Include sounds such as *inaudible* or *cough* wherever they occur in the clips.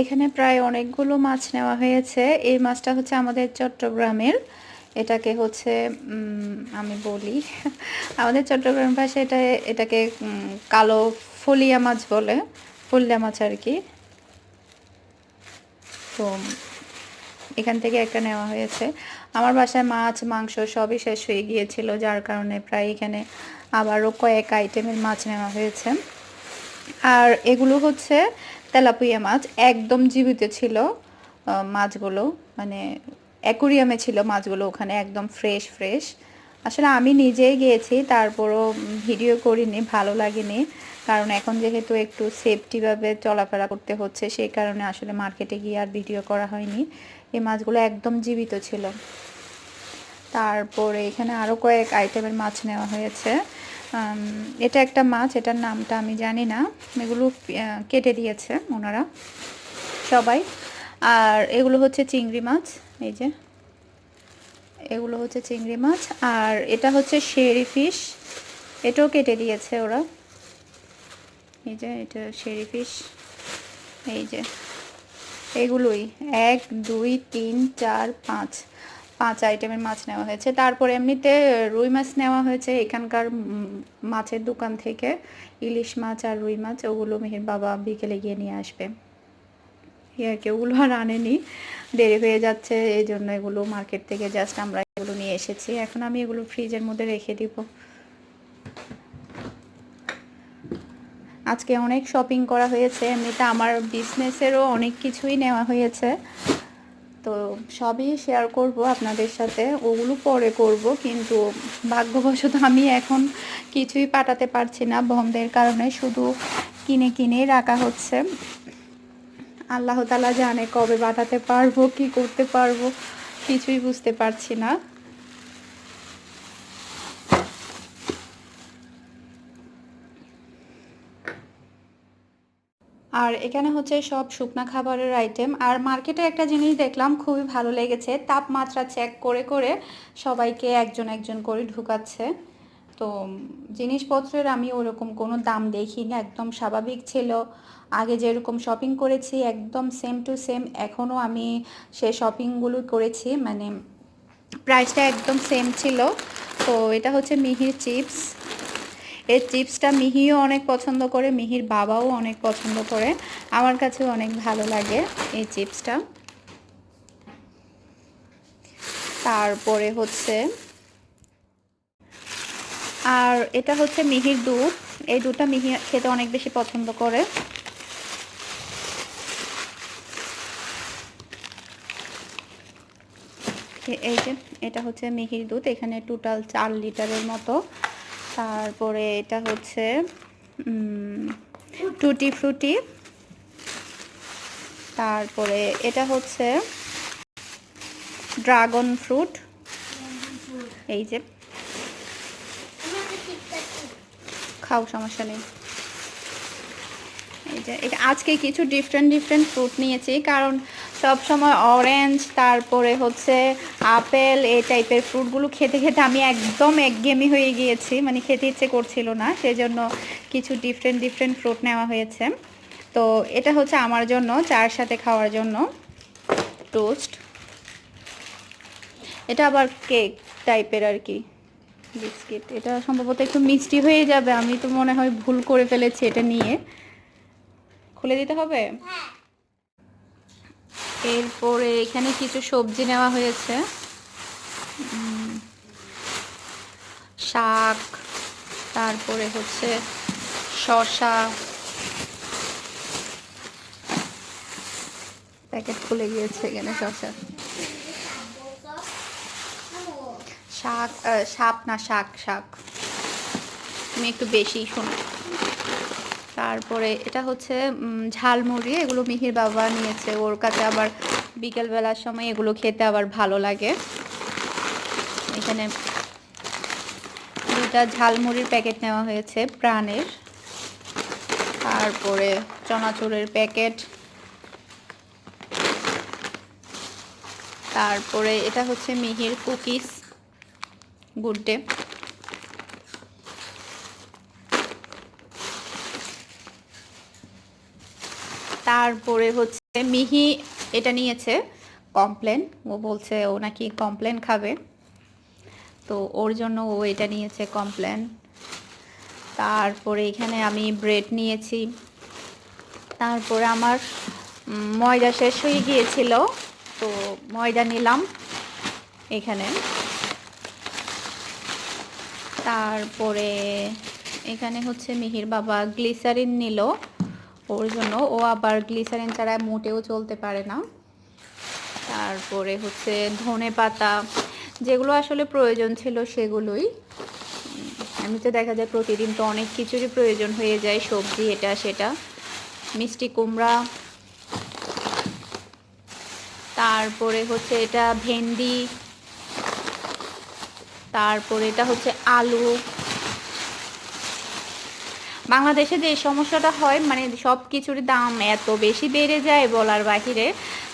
এখানে প্রায় অনেকগুলো মাছ নেওয়া হয়েছে। এই মাছটা হচ্ছে আমাদের চট্টগ্রামের। এটাকে হচ্ছে আমি বলি, *laughs* আমাদের চট্টগ্রাম ভাষায় এটা, এটাকে কালো ফলিয়া মাছ বলে। ফলিয়া মাছ আর কি। তো, এখান থেকে একটা নেওয়া হয়েছে। আমার বাসায় মাছ, মাংস সবই শেষ হয়ে গিয়েছিল, যার কারণে প্রায় এখানে আবারও কয়েক আইটেমের মাছ নেওয়া হয়েছে। আর এগুলো হচ্ছে তেলাপুইয়া মাছ একদম জীবিত ছিল মাছগুলো মানে অ্যাকুরিয়ামে ছিল মাছগুলো ওখানে একদম ফ্রেশ ফ্রেশ। আসলে আমি নিজেই গিয়েছি, তারপরও ভিডিও করিনি, ভালো লাগেনি। কারণ এখন যেহেতু একটু সেফটিভাবে চলাফেরা করতে হচ্ছে, সেই কারণে আসলে মার্কেটে গিয়ে আর ভিডিও করা হয়নি। এই মাছগুলো একদম জীবিত ছিল। তারপরে এখানে আরও কয়েক আইটেমের মাছ নেওয়া হয়েছে। এটা একটা মাছ, এটার নামটা আমি জানি না। এগুলো কেটে দিয়েছে ওনারা, সবাই। আর এগুলো হচ্ছে চিংড়ি মাছ, এই যে। এগুলো হচ্ছে চিংড়ি মাছ, আর এটা হচ্ছে শেরি ফিশ, এটাও কেটে দিয়েছে ওরা। এই যে, এটা শেরি ফিশ, এই যে। এগুলোই, এক, দুই, তিন, চার, পাঁচ। পাঁচ আইটেমের মাছ নেওয়া হয়েছে। তারপর এমনিতে রুই মাছ নেওয়া হয়েছে এখানকার মাছের দোকান থেকে। ইলিশ মাছ আর রুই মাছ, ওগুলো মেহের বাবা বিকেলে গিয়ে নিয়ে আসবে। আর কি, ওগুলো আর আনেনি। দেরি হয়ে যাচ্ছে, এই জন্য এগুলো মার্কেট থেকে জাস্ট আমরা এগুলো নিয়ে এসেছি। এখন আমি এগুলো ফ্রিজের মধ্যে রেখে দিব। আজকে অনেক শপিং করা হয়েছে, এমনিতে আমার বিজনেসেরও অনেক কিছুই নেওয়া হয়েছে। তো সবই শেয়ার করব আপনাদের সাথে। ওগুলো পরে করব, কিন্তু ভাগ্যবশত আমি এখন কিছুই পাঠাতে পারছি না বন্ধের কারণে। শুধু কিনে কিনেই রাখা হচ্ছে। আল্লাহ তালা জানে কবে পাঠাতে পারব, কি করতে পারব, কিছুই বুঝতে পারছি না। আর এখানে হচ্ছে সব শুকনা খাবারের আইটেম আর মার্কেটে একটা জিনিস দেখলাম, খুবই ভালো লেগেছে। তাপমাত্রা চেক করে করে সবাইকে একজন একজন করে ঢুকাচ্ছে। তো জিনিসপত্রের আমি ওরকম কোনো দাম দেখিনি, একদম স্বাভাবিক ছিল। আগে যেরকম শপিং করেছি, একদম সেম টু সেম এখনও আমি সে শপিংগুলো করেছি মানে প্রাইসটা একদম সেম ছিল। তো এটা হচ্ছে মিহির চিপস। এই চিপসটা মিহিও অনেক পছন্দ করে, মিহির বাবাও অনেক পছন্দ করে। আমার কাছে অনেক ভালো লাগে এই চিপসটা। তারপরে হচ্ছে, আর এটা হচ্ছে মিহির দুধ। এই দুধটা মিহি খেতে অনেক বেশি পছন্দ করে। এই যে, এটা হচ্ছে মিহির দুধ। এখানে টোটাল চার লিটারের মতো। তারপরে এটা হচ্ছে টুটি ফ্রুটি। তারপরে এটা হচ্ছে ড্রাগন ফ্রুট। এই যে। খাও, সমস্যা নেই। এই যে আজকে কিছু ডিফারেন্ট ডিফারেন্ট ফ্রুট নিয়েছি, কারণ সব সময় অরেঞ্জ তারপরে হচ্ছে আপেল এই টাইপের ফ্রুটগুলো খেতে খেতে আমি একদম একঘেমি হয়ে গিয়েছি। মানে খেতে ইচ্ছে করছিল না, সেজন্য কিছু ডিফারেন্ট ডিফারেন্ট ফ্রুট নেওয়া হয়েছে। তো এটা হচ্ছে আমার জন্য চার সাথে খাওয়ার জন্য। টোস্ট এটা আবার কেক টাইপের আর কি বিস্কিট এটা সম্ভবত একটু মিষ্টি হয়ে যাবে, আমি তো মনে হয় ভুল করে ফেলেছি এটা নিয়ে। খুলে দিতে হবে? এরপরে এখানে কিছু সবজি নেওয়া হয়েছে। শাক, তারপরে হচ্ছে শসা। প্যাকেট খুলে গিয়েছে এখানে শসা। শাক সাপ না, শাক শাক। তুমি একটু বেশি শোনো। তারপরে এটা হচ্ছে ঝালমুড়ি এগুলো মিহির বাবা নিয়েছে। ওর কাছে আবার বিকেলবেলার সময় এগুলো খেতে আবার ভালো লাগে। এখানে দুটা ঝালমুড়ির প্যাকেট নেওয়া হয়েছে প্রাণের। তারপরে চনাচুরের প্যাকেট। তারপরে এটা হচ্ছে মিহির কুকিজ গুড ডে তারপরে হচ্ছে মিহি এটা নিয়েছে কমপ্লেন ও বলছে ও নাকি কমপ্লেন খাবে। তো ওর জন্য ও এটা নিয়েছে কমপ্লেন তারপরে এখানে আমি ব্রেড নিয়েছি। তারপরে আমার ময়দা শেষ হয়ে গিয়েছিল, তো ময়দা নিলাম এখানে। তারপরে এখানে হচ্ছে মিহির বাবা গ্লিসারিন নিল। ওর জন্য। ও আবার গ্লিসারিন ছাড়া মোটেও চলতে পারে না। তারপরে হচ্ছে ধনে পাতা, যেগুলো আসলে প্রয়োজন ছিল সেগুলোই। এমনিতে দেখা যায় প্রতিদিন তো অনেক কিছুরই প্রয়োজন হয়ে যায়, সবজি এটা সেটা। মিষ্টি কুমড়া। তারপরে হচ্ছে এটা ভেন্ডি। তারপরে এটা হচ্ছে আলু। বাংলাদেশে যে সমস্যাটা হয় মানে সব কিছুর দাম এত বেশি বেড়ে যায় বলার বাহিরে।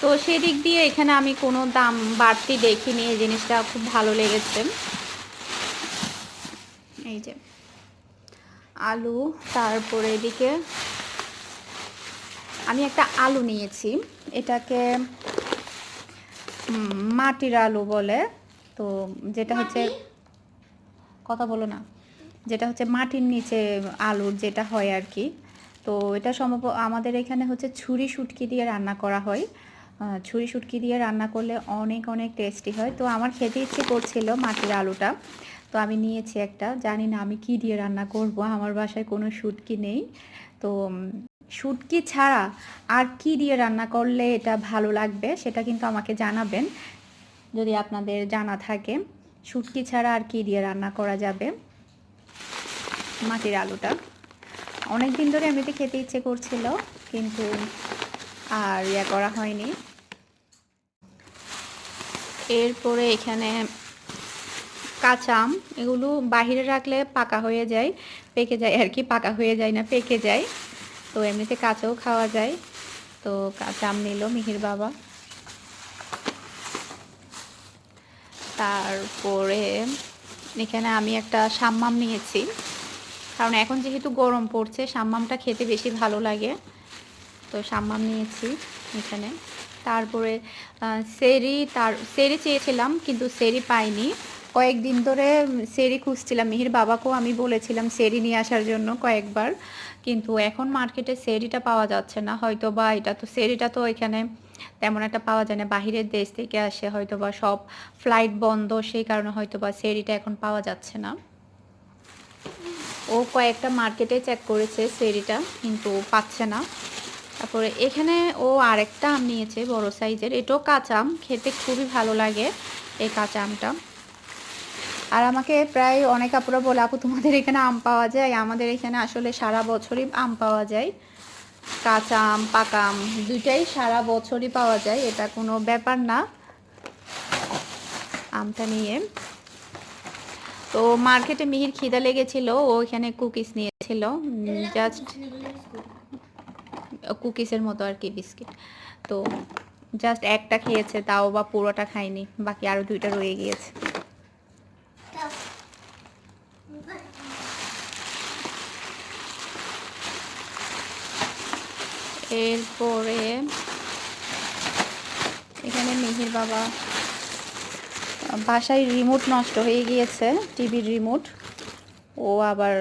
তো সেদিক দিয়ে এখানে আমি কোনো দাম বাড়তি দেখিনি এই জিনিসটা খুব ভালো লেগেছে। এই যে আলু তারপরে এদিকে আমি একটা আলু নিয়েছি। এটাকে মাটির আলু বলে। তো যেটা হচ্ছে কথা বলো না। যেটা হচ্ছে মাটির নিচে আলুর যেটা হয় আর কি। তো এটা সম্ভব আমাদের এখানে হচ্ছে ছুরি শুটকি দিয়ে রান্না করা হয়। ছুরি শুটকি দিয়ে রান্না করলে অনেক অনেক টেস্টি হয়। তো আমার খেতে ইচ্ছে করছিল মাটির আলুটা। তো আমি নিয়েছি একটা। জানি না আমি কি দিয়ে রান্না করব। আমার বাসায় কোনো শুটকি নেই। তো শুটকি ছাড়া আর কি দিয়ে রান্না করলে এটা ভালো লাগবে সেটা কিন্তু আমাকে জানাবেন। যদি আপনাদের জানা থাকে, শুটকি ছাড়া আর কি দিয়ে রান্না করা যাবে? মাটির আলুটা। অনেক দিন ধরে এমনিতে খেতে ইচ্ছে করছিল, কিন্তু আর ইয়া করা হয়নি। এরপরে এখানে কাঁচা আম, এগুলো বাহিরে রাখলে পাকা হয়ে যায়, পেকে যায় আর কি, পাকা হয়ে যায় না, পেকে যায়। তো এমনিতে কাঁচাও খাওয়া যায়। তো কাঁচা আম নিল মিহির বাবা। তারপরে এখানে আমি একটা সাম্মাম নিয়েছি। কারণ এখন যেহেতু গরম পড়ছে, সাম্মামটা খেতে বেশি ভালো লাগে। তো সাম্মাম নিয়েছি এখানে। তারপরে সেরি তার, সেরি চেয়েছিলাম কিন্তু সেরি পাইনি। কয়েকদিন ধরে সেরি খুঁজছিলাম। মিহির বাবাকেও আমি বলেছিলাম সেরি নিয়ে আসার জন্য কয়েকবার। কিন্তু এখন মার্কেটে সেরিটা পাওয়া যাচ্ছে না। হয়তো বা এটা তো, সেরিটা তো এখানে তেমন একটা পাওয়া যায় না। বাহিরের দেশ থেকে আসে হয়তো বা সব ফ্লাইট বন্ধ, সেই কারণে হয়তো বা সেরিটা এখন পাওয়া যাচ্ছে না। ও কয়েকটা মার্কেটে চেক করেছে সেরিটা কিন্তু পাচ্ছে না। তারপরে এখানে ও আরেকটা আম নিয়েছে, বড় সাইজের এটাও কাঁচা আম, খেতে খুবই ভালো লাগে এই কাঁচা আমটা। আর আমাকে প্রায় অনেক আপুরা বলে, আপু, তোমাদের এখানে আম পাওয়া যায়? আমাদের এখানে আসলে সারা বছরই আম পাওয়া যায়। কাঁচা আম, পাকা আম, দুইটাই সারা বছরই পাওয়া যায়, এটা কোনো ব্যাপার না। আমটা নিয়ে। তো মার্কেটে মিহির খিদা লেগেছিল, ও এখানে কুকিজ নিয়েছিল জাস্ট কুকিজের মতো আর কি বিস্কিট। তো জাস্ট একটা খেয়েছে, তাও বা পুরোটা খায়নি, বাকি আরও দুইটা রয়ে গিয়েছে। এরপরে এখানে মিহির বাবা বাসায় রিমোট নষ্ট হয়ে গিয়েছে টিভির রিমোট ও আবার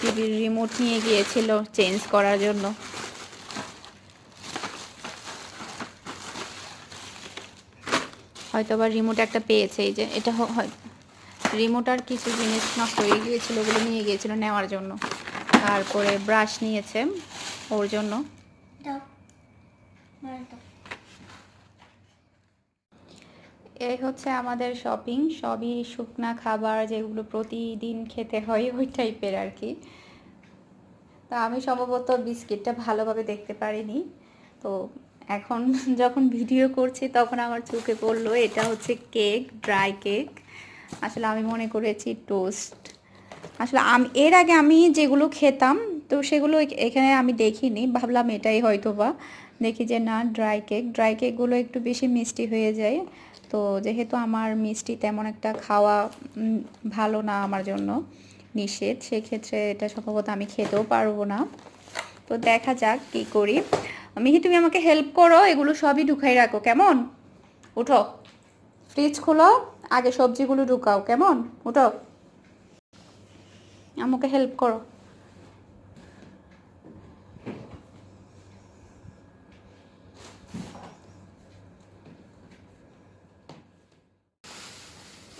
টিভির রিমোট নিয়ে গিয়েছিল চেঞ্জ করার জন্য। হয়তো আবার রিমোট একটা পেয়েছে, এই যে এটা রিমোট আর কিছু জিনিস নষ্ট হয়ে গিয়েছিল ওগুলো নিয়ে গিয়েছিল নেওয়ার জন্য। তারপরে ব্রাশ নিয়েছে ওর জন্য দাও মার দাও এই হচ্ছে আমাদের শপিং সবই শুকনা খাবার যেগুলো প্রতিদিন খেতে হয়, ওই টাইপের আর কি। তা আমি সম্ভবত বিস্কিটটা ভালোভাবে দেখতে পারিনি। তো এখন *laughs* যখন ভিডিও করছি, তখন আমার চোখে পড়ল, এটা হচ্ছে কেক ড্রাই কেক আসলে আমি মনে করেছি টোস্ট আসলে আমি, এর আগে আমি যেগুলো খেতাম, তো সেগুলো এখানে আমি দেখিনি, ভাবলাম এটাই হয়তো বা দেখি যে না ড্রাই কেক ড্রাই কেকগুলো একটু বেশি মিষ্টি হয়ে যায়। তো যেহেতু আমার মিষ্টি তেমন একটা খাওয়া ভালো না আমার জন্য নিষেধ, সেক্ষেত্রে এটা সম্ভবত আমি খেতেও পারব না। তো দেখা যাক কি করি। মিহি, তুমি আমাকে হেল্প করো, এগুলো সবই ঢুকাই রাখো, কেমন? উঠো। ফ্রিজ খোলো, আগে সবজিগুলো ঢুকাও, কেমন? উঠো। আমাকে হেল্প করো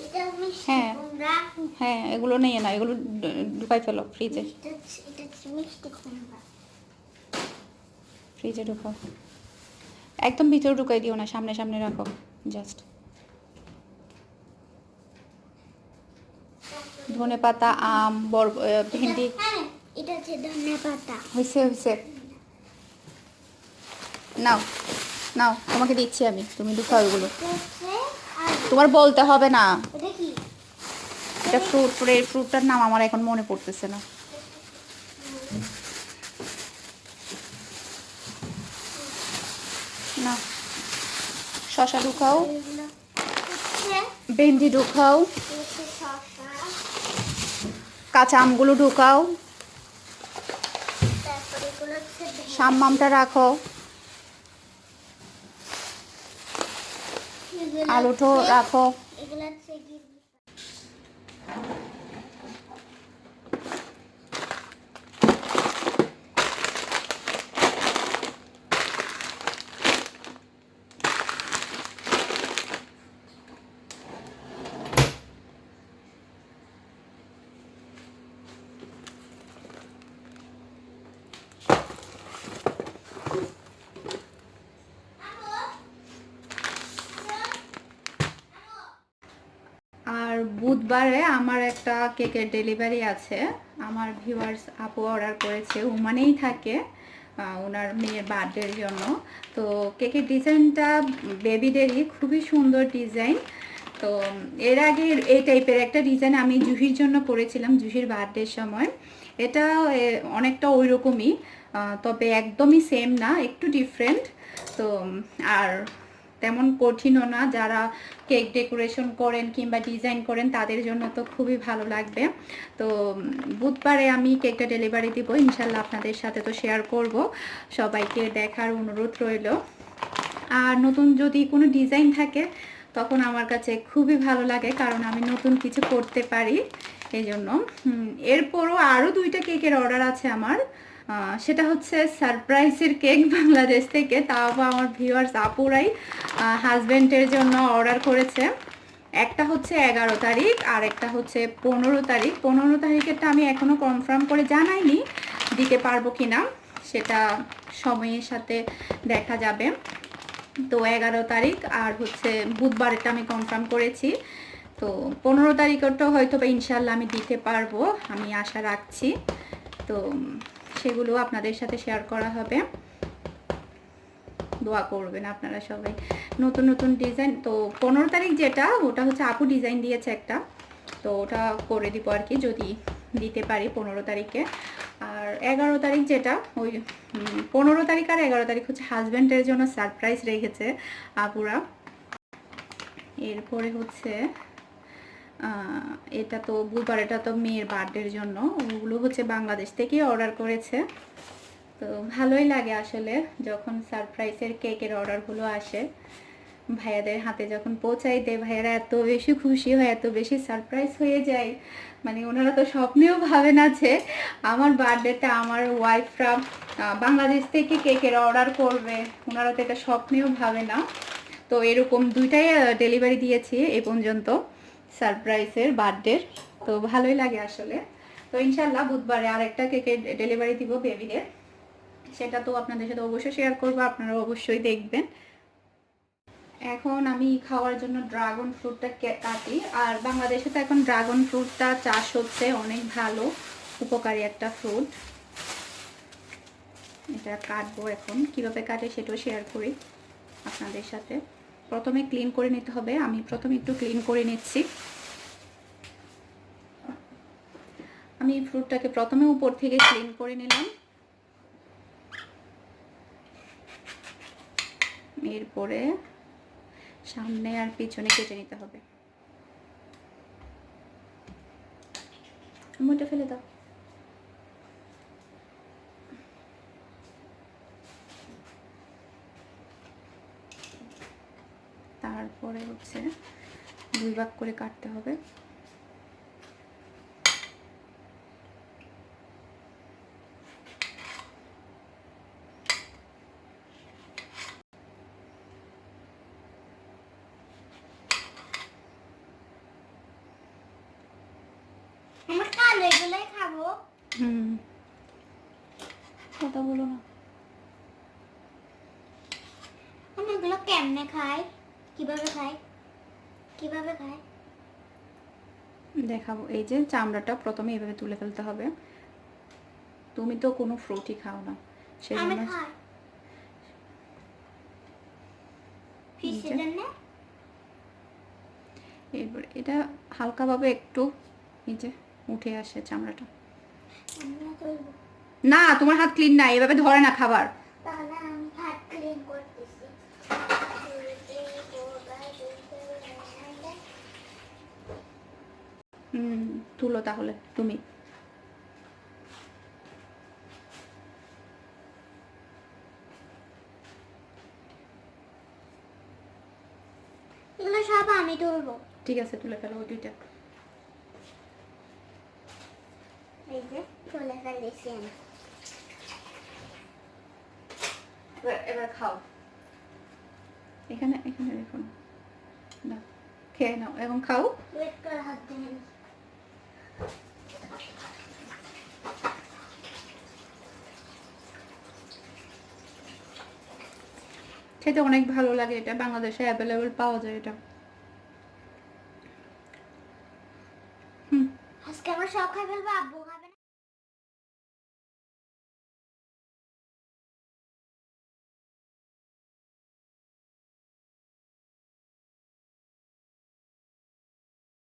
এটা মিষ্টি হ্যাঁ। হ্যাঁ এগুলো নিয়ে না, এগুলো ঢুকাই ফেলো ফ্রিজে ফ্রিজে ঢুকাও। একদম ভিতরে ঢুকাই দিও না, সামনে সামনে রাখো জাস্ট ধনে পাতা, আম, বর ভেন্ডি। এটা হচ্ছে ধনে পাতা হয়েছে হয়েছে নাও নাও, তোমাকে দিচ্ছি আমি, তুমি ঢুকাও এগুলো। তোমার বলতে হবে না। এটা ফ্রুট এই ফ্রুটটার নাম আমার এখন মনে পড়তেছে না। না। শশা ঢুকাও। ভেন্ডি ঢুকাও। কাঁচা আমগুলো ঢুকাও। সাম্মামটা রাখো। আলুটো রাখো এগুলো হচ্ছে গিরি আর বুধবারে আমার একটা কেকের ডেলিভারি আছে। আমার ভিউয়ার্স আপু অর্ডার করেছে ওমানেই থাকে ওনার মেয়ের বার্থডের জন্য। তো কেকের ডিজাইনটা বেবিদেরই, খুবই সুন্দর ডিজাইন। তো এর আগে এই টাইপের একটা ডিজাইন আমি জুহির জন্য করেছিলাম জুহির বার্থডের সময়। এটা অনেকটা ওই রকমই তবে একদমই সেম না, একটু ডিফারেন্ট তো, আর তেমন কঠিনও না। যারা কেক ডেকোরেশন করেন কিংবা ডিজাইন করেন, তাদের জন্য তো খুবই ভালো লাগবে। তো বুধবারে আমি কেকটা ডেলিভারি দিব। ইনশাল্লাহ আপনাদের সাথে তো শেয়ার করব। সবাইকে দেখার অনুরোধ রইল। আর নতুন যদি কোনো ডিজাইন থাকে, তখন আমার কাছে খুবই ভালো লাগে, কারণ আমি নতুন কিছু করতে পারি। এই জন্য এরপরও আরও দুইটা কেকের অর্ডার আছে আমার। সেটা হচ্ছে সারপ্রাইজের কেক *laughs* বাংলাদেশ থেকে। তাও আবার আমার ভিউয়ার্স আপুরাই হাজব্যান্ডের জন্য অর্ডার করেছে। একটা হচ্ছে এগারো তারিখ, আর একটা হচ্ছে পনেরো তারিখ। পনেরো তারিখেরটা আমি এখনও কনফার্ম করে জানাইনি, দিতে পারব কি না সেটা সময়ের সাথে দেখা যাবে। তো এগারো তারিখ, আর হচ্ছে বুধবারেরটা আমি কনফার্ম করেছি। তো পনেরো তারিখেরটা হয়তো বা ইনশাল্লাহ আমি দিতে পারব, আমি আশা রাখছি। তো সেগুলো আপনাদের সাথে শেয়ার করা হবে। দোয়া করবেন আপনারা সবাই। নতুন নতুন ডিজাইন তো পনেরো তারিখ যেটা, ওটা হচ্ছে আপু ডিজাইন দিয়েছে একটা। তো ওটা করে দিব আর কি, যদি দিতে পারি পনেরো তারিখে। আর এগারো তারিখ যেটা, ওই পনেরো তারিখ আর এগারো তারিখ হচ্ছে হাজব্যান্ডের জন্য সারপ্রাইজ রেখেছে আপুরা। এরপরে হচ্ছে এটা তো বুধবার, এটা তো মেয়ের বার্থডের জন্য। ওগুলো হচ্ছে বাংলাদেশ থেকেই অর্ডার করেছে। তো ভালোই লাগে আসলে যখন সারপ্রাইজের কেকের অর্ডারগুলো আসে। ভাইয়াদের হাতে যখন পৌঁছাই দেয়, ভাইয়ারা এত বেশি খুশি হয়, এত বেশি সারপ্রাইজ হয়ে যায়। মানে ওনারা তো স্বপ্নেও ভাবে না যে আমার বার্থডেতে আমার ওয়াইফরা বাংলাদেশ থেকে কেকের অর্ডার করবে। ওনারা তো এটা স্বপ্নেও ভাবে না। তো এরকম দুইটাই ডেলিভারি দিয়েছি এ পর্যন্ত। সারপ্রাইজের বার্থডের। তো ভালোই লাগে আসলে। তো ইনশাল্লাহ বুধবারে আর একটা কেকের ডেলিভারি দিব বেবিদের। সেটা তো আপনাদের সাথে অবশ্যই শেয়ার করব আপনারা অবশ্যই দেখবেন। এখন আমি খাওয়ার জন্য ড্রাগন ফ্রুটটা কাটি। আর বাংলাদেশে তো এখন ড্রাগন ফ্রুটটা চাষ হচ্ছে, অনেক ভালো, উপকারী একটা ফ্রুট এটা কাটবো এখন। কীভাবে কাটে সেটাও শেয়ার করি আপনাদের সাথে। প্রথমে ক্লিন করে নিতে হবে। আমি প্রথমে একটু ক্লিন করে নিচ্ছি। আমি ফ্রুটটাকে প্রথমে উপর থেকে ক্লিন করে নিলাম। এরপরে সামনে আর পিছনে কেটে নিতে হবে। মোটা ফেলে দাও। হচ্ছে দুই ভাগ করে কাটতে হবে। হুম। কথা বলো না। আমি এগুলো কেমনে খাই? কীভাবে খাই? কীভাবে খাই? দেখাবো। এই যে চামড়াটা প্রথমে এইভাবে তুলে ফেলতে হবে। তুমি তো কোনো ফ্রুটই খাও না। সেই জন্য এরপর এটা হালকাভাবে একটু নিচে উঠে আসে চামড়াটা। না তোমার হাত ক্লিন না। এভাবে ধরে না খাবার। তাহলে আমি হাত ক্লিন হুম তুলো তাহলে তুমি। সব আমি তুলবো। ঠিক আছে তুলে ফেলো ওই দুইটা। এই যে তুলে ফেলেছি আমি। এবার খাও। এখানে এখানে দেখুন না। খেয়ে নাও এখন খাও। ওয়েট করে হাত। খেতে অনেক ভালো লাগে এটা। বাংলাদেশে অ্যাভেলেবল পাওয়া যায় এটা। আজকে আমরা সব খাই ফেলব, আব্বু। খাবে